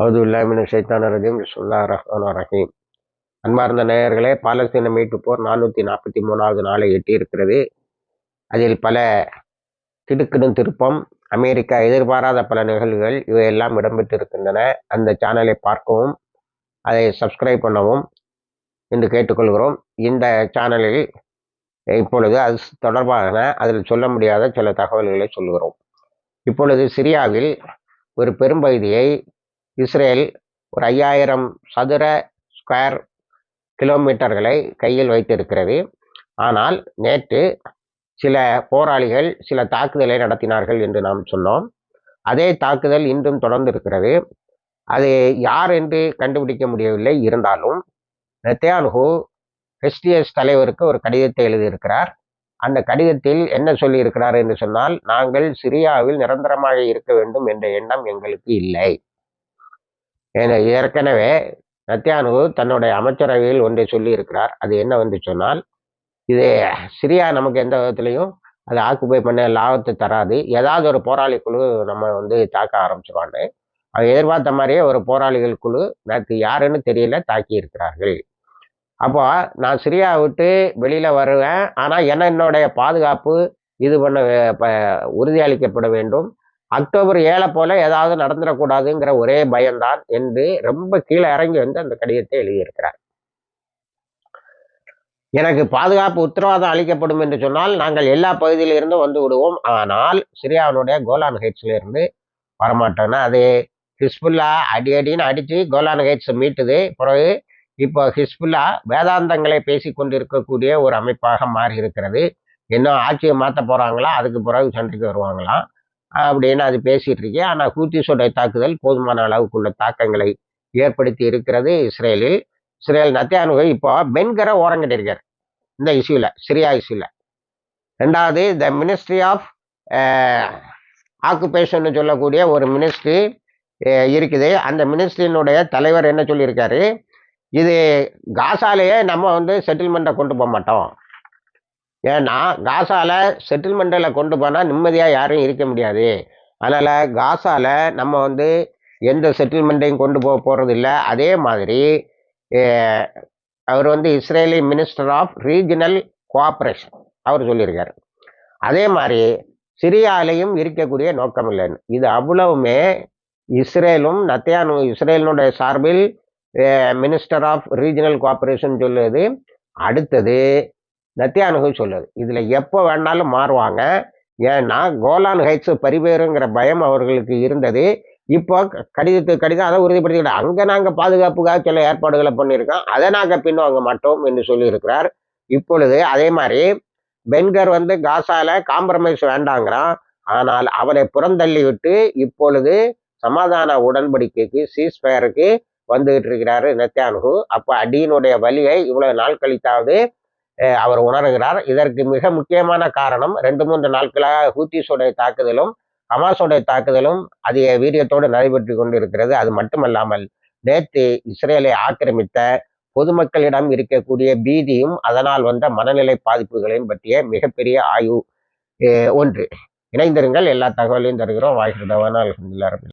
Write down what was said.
அவுதுல்லாமின் ஷைத்தான ரஜீம் சுல்லா ரஹ்மான் ரஹீம். அன்பார்ந்த நேயர்களே பாலஸ்தீன மீட்பு போர் நானூற்றி நாற்பத்தி மூணாவது நாளை எட்டி இருக்கிறது அதில் பல திடுக்கிடும் திருப்பம் அமெரிக்கா எதிர்பாராத பல நிகழ்வுகள் இவையெல்லாம் இடம்பெற்று இருக்கின்றன அந்த சேனலை பார்க்கவும் அதை சப்ஸ்கிரைப் பண்ணவும் என்று கேட்டுக்கொள்கிறோம். இந்த சேனலில் இப்பொழுது அது தொடர்பான அதில் சொல்ல முடியாத சில தகவல்களை சொல்கிறோம் இப்பொழுது சிரியாவில் ஒரு பெரும்பகுதியை இஸ்ரேல் ஒரு ஐயாயிரம் சதுர ஸ்கொயர் கிலோமீட்டர்களை கையில் வைத்திருக்கிறது. ஆனால் நேற்று சில போராளிகள் சில தாக்குதலை நடத்தினார்கள் என்று நாம் சொன்னோம். அதே தாக்குதல் இன்றும் தொடர்ந்து இருக்கிறது அது யார் என்று கண்டுபிடிக்க முடியவில்லை. இருந்தாலும் நெத்தியானுகு ஹெச்டிஎஸ் தலைவருக்கு ஒரு கடிதத்தை எழுதியிருக்கிறார். அந்த கடிதத்தில் என்ன சொல்லியிருக்கிறார் என்று சொன்னால் நாங்கள் சிரியாவில் நிரந்தரமாக இருக்க வேண்டும் என்ற எண்ணம் எங்களுக்கு இல்லை. ஏற்கனவே நத்தியானு தன்னுடைய அமைச்சரவையில் ஒன்றை சொல்லி இருக்கிறார் அது என்ன வந்து சொன்னால் இது சிரியா நமக்கு எந்த விதத்துலையும் அதை ஆக்குப்பை பண்ண லாபத்தை தராது. ஏதாவது ஒரு போராளி குழு நம்ம வந்து தாக்க ஆரம்பிச்சிருவான்னு அவங்க எதிர்பார்த்த மாதிரியே ஒரு போராளிகள் குழு நேற்று யாருன்னு தெரியல தாக்கி இருக்கிறார்கள் அப்போ நான் சிரியா விட்டு வெளியில் வருவேன். ஆனால் என்ன என்னுடைய பாதுகாப்பு இது பண்ண உறுதியளிக்கப்பட வேண்டும். அக்டோபர் ஏழை போல ஏதாவது நடந்துடக்கூடாதுங்கிற ஒரே பயம்தான் என்று ரொம்ப கீழே இறங்கி வந்து அந்த கடிதத்தை எழுதியிருக்கிறார். எனக்கு பாதுகாப்பு உத்தரவாதம் அளிக்கப்படும் என்று சொன்னால் நாங்கள் எல்லா பகுதியிலிருந்தும் வந்து விடுவோம். ஆனால் சிரியாவினுடைய கோலான் ஹைட்ஸ்லேருந்து வரமாட்டோம்னா அது ஹிஸ்புல்லா அடி அடின்னு அடித்து கோலான் ஹைட்ஸை மீட்டுது. பிறகு இப்போ ஹிஸ்புல்லா வேதாந்தங்களை பேசி கொண்டிருக்கக்கூடிய ஒரு அமைப்பாக மாறி இருக்கிறது இன்னும் ஆட்சியை மாற்ற போகிறாங்களா அதுக்கு பிறகு சண்டைக்கு வருவாங்களாம் அப்படின்னு அது பேசிகிட்டு இருக்கேன் ஆனால் ஹூத்திஸோடைய தாக்குதல் போதுமான அளவுக்குள்ள தாக்கங்களை ஏற்படுத்தி இருக்கிறது இஸ்ரேலில். இஸ்ரேல் நத்தியானுகை இப்போ பென்கரை ஓரங்கட்டிருக்கார் இந்த இஷ்யூவில் சிரியா இஷ்யூவில் ரெண்டாவது த மினிஸ்ட்ரி ஆஃப் ஆக்குபேஷன் சொல்லக்கூடிய ஒரு மினிஸ்ட்ரி இருக்குது. அந்த மினிஸ்ட்ரியினுடைய தலைவர் என்ன சொல்லியிருக்காரு? இது காசாலேயே நம்ம வந்து செட்டில்மெண்ட்டை கொண்டு போக மாட்டோம். ஏன்னா காசால செட்டில்மெண்ட்டில் கொண்டு போனால் நிம்மதியாக யாரும் இருக்க முடியாது. அதனால் காசால நம்ம வந்து எந்த செட்டில்மெண்ட்டையும் கொண்டு போக போகிறது இல்லை அதே மாதிரி அவர் வந்து Israeli minister of regional cooperation அவர் சொல்லியிருக்கார். அதே மாதிரி சிரியாலையும் இருக்கக்கூடிய நோக்கம் இல்லைன்னு. இது அவ்வளவுமே இஸ்ரேலும் நத்தியானு இஸ்ரேலினுடைய சார்பில் மினிஸ்டர் ஆஃப் ரீஜனல் கோஆப்ரேஷன் சொல்லுது. அடுத்தது நத்தியானுகு சொல்லுது. இதில் எப்போ வேணாலும் மாறுவாங்க. ஏன்னா கோலான் ஹைட்ஸ் பரிவேறுங்கிற பயம் அவர்களுக்கு இருந்தது. இப்போ கடிதத்து கடிதம் அதை உறுதிப்படுத்திக்கிட்ட அங்கே நாங்கள் பாதுகாப்புக்காக சில ஏற்பாடுகளை பண்ணியிருக்கோம். அதை நாங்கள் பின்வாங்க மாட்டோம் என்று சொல்லியிருக்கிறார். இப்பொழுது அதே மாதிரி பென்கர் வந்து காசால காம்ப்ரமைஸ் வேண்டாங்கிறான். ஆனால் அவரை புறந்தள்ளி விட்டு இப்பொழுது சமாதான உடன்படிக்கைக்கு சீஸ்பயருக்கு வந்துகிட்டு இருக்கிறாரு நெத்தியானுகு அப்போ அடியினுடைய வலியை இவ்வளவு நாள் கழித்தாவது அவர் உணர்கிறார். இதற்கு மிக முக்கியமான காரணம் ரெண்டு மூன்று நாட்களாக ஹூத்திஸோடைய தாக்குதலும் ஹமாஸோடைய தாக்குதலும் அதிக வீரியத்தோடு நடைபெற்று கொண்டு இருக்கிறது அது மட்டுமல்லாமல் நேற்று இஸ்ரேலை ஆக்கிரமித்த பொதுமக்களிடம் இருக்கக்கூடிய பீதியும் அதனால் வந்த மனநிலை பாதிப்புகளையும் பற்றிய மிகப்பெரிய ஆய்வு ஒன்று. இணைந்திருங்கள் எல்லா தகவலையும் தருகிறோம். வாய்க்கிறதவான அலமதுல்லா